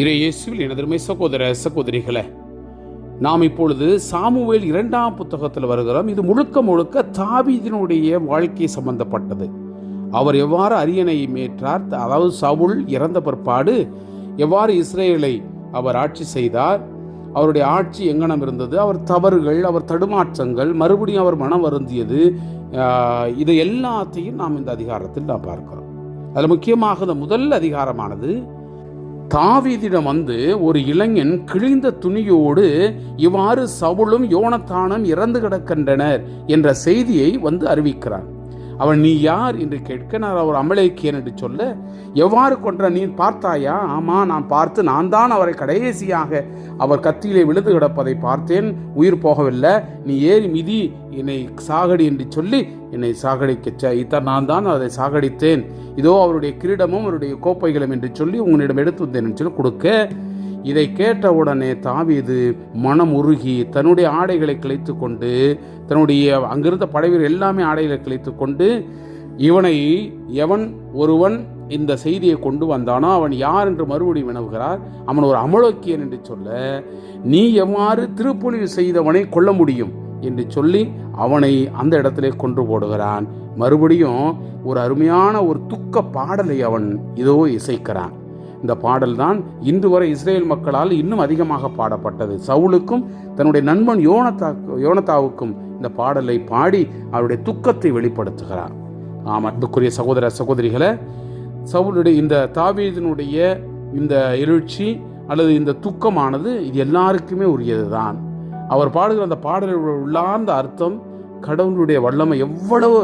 இறையேசுவில் எனதருமை சகோதர சகோதரிகளே நாம் இப்பொழுது சாமுவேல் இரண்டாம் புத்தகத்தில் வருகிறோம். இது முழுக்க முழுக்க தாபீதினுடைய வாழ்க்கை சம்பந்தப்பட்டது. அவர் எவ்வாறு அரியணை மேற்றார் அதாவது சவுல் இறந்த பிற்பாடு எவ்வாறு இஸ்ரேலை அவர் ஆட்சி செய்தார்? அவருடைய ஆட்சி எங்கனம் இருந்தது? அவர் தவறுகள் அவர் தடுமாற்றங்கள் மறுபடியும் அவர் மனம் வருந்தியது இது எல்லாத்தையும் நாம் இந்த அதிகாரத்தில் நாம் பார்க்கிறோம். அதில் முக்கியமாக இந்த முதல் அதிகாரமானது தாவீதிடம் வந்து ஒரு இளைஞன் கிழிந்த துணியோடு இவ்வாறு சவுளும் யோனத்தானும் இறந்து கிடக்கின்றனர் என்ற செய்தியை வந்து அறிவிக்கிறான் அவன் நீ யார்? என்று கேட்க நான் அவர் அமலேக்கியன் என்று சொல்ல எவ்வாறு கொன்ற நீ பார்த்தாயா? ஆமா நான் பார்த்து நான் தான் அவரை கடைசியாக அவர் கத்தியிலே விழுந்து கிடப்பதை பார்த்தேன். உயிர் போகவில்லை. நீ ஏறி மிதி என்னை சாகடி என்று சொல்லி என்னை சாகடிக்க இத்தர் நான் தான் அதை சாகடித்தேன். இதோ அவருடைய கிரீடமும் அவருடைய கோப்பைகளும் என்று சொல்லி உன்னிடம் எடுத்து வந்தேன் என்று சொல்லி கொடுக்க. இதை கேட்டவுடனே தாவீது மனம் உருகி தன்னுடைய ஆடைகளை கிளைத்து கொண்டு தன்னுடைய அங்கிருந்த படைவீர் எல்லாமே ஆடைகளை கிளைத்து கொண்டு இவனை எவன் ஒருவன் இந்த செய்தியை கொண்டு வந்தானோ அவன் யார் என்று மறுபடியும் வினவுகிறார். அவன் ஒரு அமலோக்கியன் என்று சொல்ல நீ எவ்வாறு திருப்பொழிவு செய்தவனை கொல்ல முடியும்? என்று சொல்லி அவனை அந்த இடத்திலே கொன்று போடுகிறான். மறுபடியும் ஒரு அருமையான ஒரு துக்க பாடலை அவன் இதோ இசைக்கிறான். இந்த பாடல் தான் இன்று வரை இஸ்ரேல் மக்களால் இன்னும் அதிகமாக பாடப்பட்டது. சவுலுக்கும் தன்னுடைய நண்பன் யோனத்தா யோனத்தாவுக்கும் இந்த பாடலை பாடி அவருடைய துக்கத்தை வெளிப்படுத்துகிறார். ஆமாம் அன்புக்குரிய சகோதர சகோதரிகளை சவுலுடைய இந்த தாவீதினுடைய இந்த எழுச்சி அல்லது இந்த துக்கமானது இது எல்லாருக்குமே உரியது தான் அவர் பாடுகிற அந்த பாடலில் உள்ளார்ந்த அர்த்தம் கடவுளுடைய வல்லமை எவ்வளவு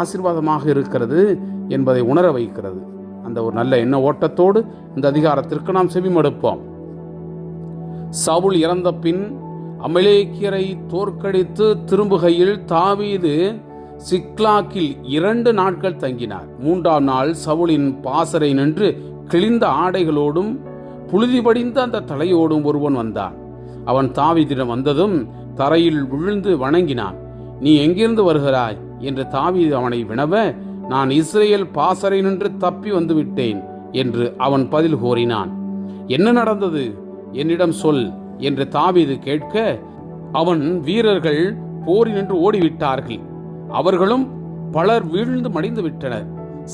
ஆசீர்வாதமாக இருக்கிறது என்பதை உணர வைக்கிறது. அந்த ஒரு நல்ல எண்ண ஓட்டத்தோடு இந்த அதிகாரத்திற்கு நாம் செவிமடுப்போம். சவுல் இறந்த பின் அமலேக்கியரை தோற்கடித்து திரும்புகையில் தாவீது சிக்லாக்கில் இரண்டு நாட்கள் தங்கினார். மூன்றாம் நாள் சவுலின் பாசரை நின்று கிழிந்த ஆடைகளோடும் புழுதி படிந்த அந்த தலையோடும் ஒருவன் வந்தான். அவன் தாவீதிடம் வந்ததும் தரையில் விழுந்து வணங்கினான். நீ எங்கிருந்து வருகிறாய்? என்று தாவீது அவனை வினவ நான் இஸ்ரேல் பாசறை நின்று தப்பி வந்து விட்டேன் என்று அவன் பதில் கூறினான். என்ன நடந்தது? என்னிடம் சொல் என்று தாவீது கேட்க அவன் வீரர்கள் போரினின்று ஓடிவிட்டார்கள். அவர்களும் பலர் வீழ்ந்து மடிந்து விட்டனர்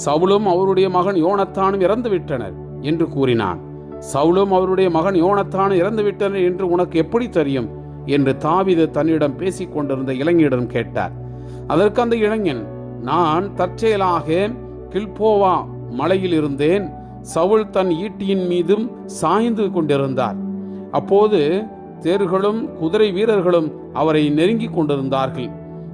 சவுலும் அவருடைய மகன் யோனத்தானும் இறந்து விட்டனர் என்று கூறினான். சவுலும் அவருடைய மகன் யோனத்தானும் இறந்து விட்டனர் என்று உனக்கு எப்படி தெரியும்? என்று தாவீது தன்னிடம் பேசிக் கொண்டிருந்த இளைஞரிடம் கேட்டார். அதற்கு அந்த இளைஞன் நான் தற்செயலாக கில்போவா மலையில் இருந்தேன் சவுல் தன் ஈட்டியின் மீதும் சாய்ந்து கொண்டிருந்தார். அப்போது தேர்களும் குதிரை வீரர்களும் அவரை நெருங்கிக் கொண்டிருந்தார்கள்.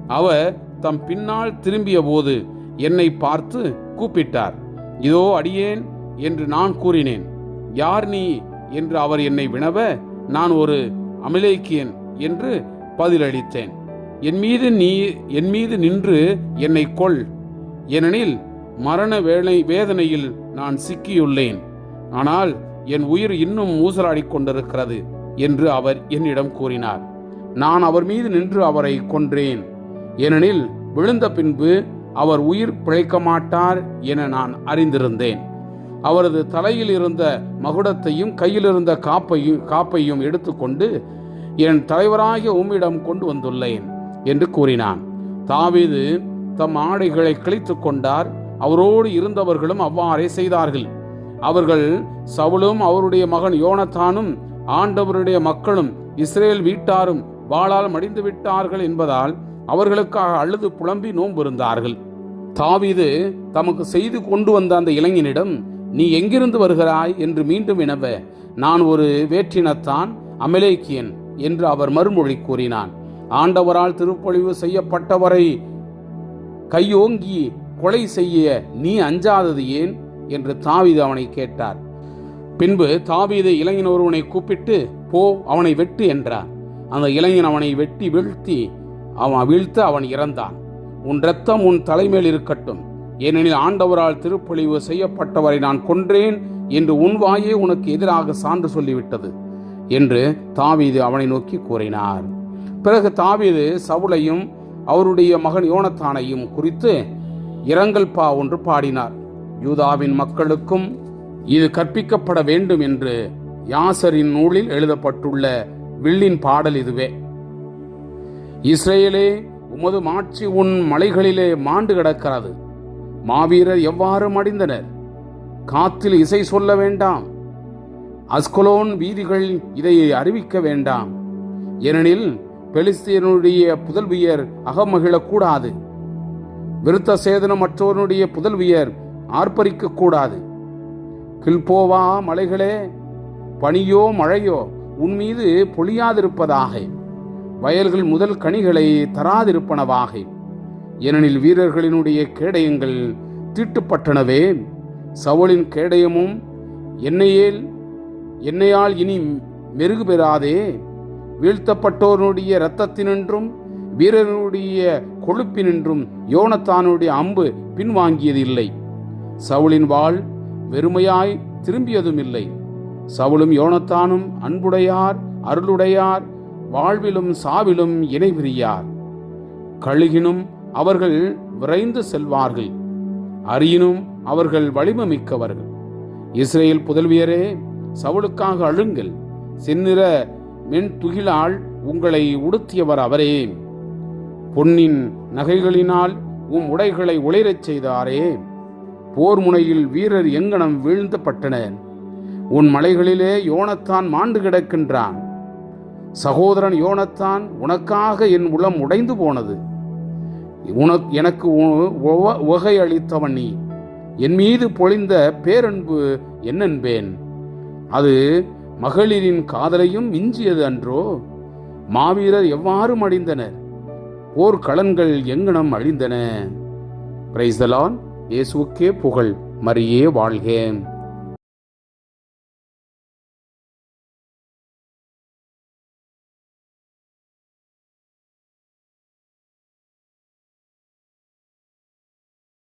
அவர் தம் பின்னால் திரும்பிய போது என்னை பார்த்து கூப்பிட்டார் இதோ அடியேன் என்று நான் கூறினேன். யார் நீ? என்று அவர் என்னை வினவ நான் ஒரு அமிலேக்கியன் என்று பதிலளித்தேன். என் மீது நீ என் மீது நின்று என்னை கொள் ஏனெனில் மரண வேலை வேதனையில் நான் சிக்கியுள்ளேன். ஆனால் என் உயிர் இன்னும் ஊசலாடிக் கொண்டிருக்கிறது என்று அவர் என்னிடம் கூறினார். நான் அவர் மீது நின்று அவரை கொன்றேன். ஏனெனில் விழுந்த பின்பு அவர் உயிர் பிழைக்க மாட்டார் என நான் அறிந்திருந்தேன். அவரது தலையில் இருந்த மகுடத்தையும் கையில் இருந்த காப்பையும் காப்பையும் எடுத்துக்கொண்டு என் தலைவராகிய உம்மிடம் கொண்டு வந்துள்ளேன். என்று கூறினான். தாவீது தம் ஆடைகளை கிழித்துக் கொண்டார். அவரோடு இருந்தவர்களும் அவ்வாறே செய்தார்கள். அவர்கள் சவுலும் அவருடைய மகன் யோனத்தானும் ஆண்டவருடைய மக்களும் இஸ்ரேல் வீட்டாரும் வாளால் மடிந்து விட்டார்கள் என்பதால் அவர்களுக்காக அழுது புலம்பி நோம்பிருந்தார்கள் தாவீது தமக்கு செய்து கொண்டு வந்த அந்த இளைஞனிடம் நீ எங்கிருந்து வருகிறாய் என்று மீண்டும் வினவ. நான் ஒரு வேற்றினத்தான் அமலேக்கியன் என்று அவர் மறுமொழி கூறினான். ஆண்டவரால் திருப்பொழிவு செய்யப்பட்டவரை கையோங்கி கொலை செய்ய நீ அஞ்சாதது ஏன்? என்று தாவீது அவனை கேட்டார். பின்பு தாவீது இளைஞன் ஒருவனை கூப்பிட்டு போ அவனை வெட்டு என்றார். அந்த இளைஞன் அவனை வெட்டி வீழ்த்தி அவன் வீழ்த்து அவன் இறந்தான். உன் இரத்தம் உன் தலைமேல் இருக்கட்டும். ஏனெனில் ஆண்டவரால் திருப்பொழிவு செய்யப்பட்டவரை நான் கொன்றேன் என்று உன் வாயே உனக்கு எதிராக சான்று சொல்லிவிட்டது என்று தாவீது அவனை நோக்கி கூறினார். பிறகு தாவீது சவுளையும் அவருடைய மகன் யோனத்தானையும் குறித்து இரங்கல் பா ஒன்று பாடினார். யூதாவின் மக்களுக்கும் இது கற்பிக்கப்பட வேண்டும் என்று யாசரின் நூலில் எழுதப்பட்டுள்ள வில்லின் பாடல் இதுவே. இஸ்ரேலே உமது மாட்சி உன் மலைகளிலே மாண்டு கிடக்கிறது. மாவீரர் எவ்வாறு மடிந்தனர்? காத்தில் இசை சொல்ல வேண்டாம். அஸ்கலோன் வீதிகள் இதை அறிவிக்க வேண்டாம். ஏனெனில் பெலிஸ்தியனுடைய புதல்வியர் அகமகிழக்கூடாது. விருத்த சேதனம் மற்றவனுடைய புதல்வியர் ஆர்ப்பரிக்க கூடாது கில்போவா மலைகளே பனியோ மழையோ உன் மீது பொழியாதிருப்பதாக. வயல்கள் முதல் கனிகளை தராதிருப்பனவாக. ஏனெனில் வீரர்களினுடைய கேடயங்கள் தீட்டுப்பட்டனவே. சவுளின் கேடயமும் என்னையேல் என்னையால் இனி மெருகு பெறாதே. வீழ்த்தப்பட்டோருடைய இரத்தத்தினின்றும் வீரனுடைய கொழுப்பினின்றும் யோனத்தானுடைய அம்பு பின்வாங்கியதில்லை. சவுளின் வாழ் வெறுமையாய் திரும்பியதும் இல்லை சவுளும் யோனத்தானும் அன்புடையார் அருளுடையார் வாழ்விலும் சாவிலும் இணைவிரியார். கழுகினும் அவர்கள் விரைந்து செல்வார்கள். அரியினும் அவர்கள் வலிமைமிக்கவர்கள். இஸ்ரேல் புதல்வியரே சவுளுக்காக அழுங்கள். சின்னிற மென் துகிலால் உங்களை உடுத்தியவர் அவரே. பொன்னின் நகைகளினால் உம் உடைகளை ஒளிரச் செய்தாரே. போர் முனையில் வீரர் எங்கனம் வீழ்ந்தப்பட்டனர். உன் மலைகளிலே யோனத்தான் மாண்டு கிடக்கின்றான். சகோதரன் யோனத்தான் உனக்காக என் உளம் உடைந்து போனது. உனக் எனக்கு உ- உவ- அளித்தவன் நீ. என் மீது பொழிந்த பேரன்பு என்னென்பேன்? அது மகளிரின் காதலையும் மிஞ்சியது அன்றோ? மாவீரர் எவ்வாறு மடிந்தனர் போர்க்களன்கள் எங்கனம் அழிந்தன? பிரைஸ்தலான் இயேசுக்கே புகழ். மரியே வாழ்க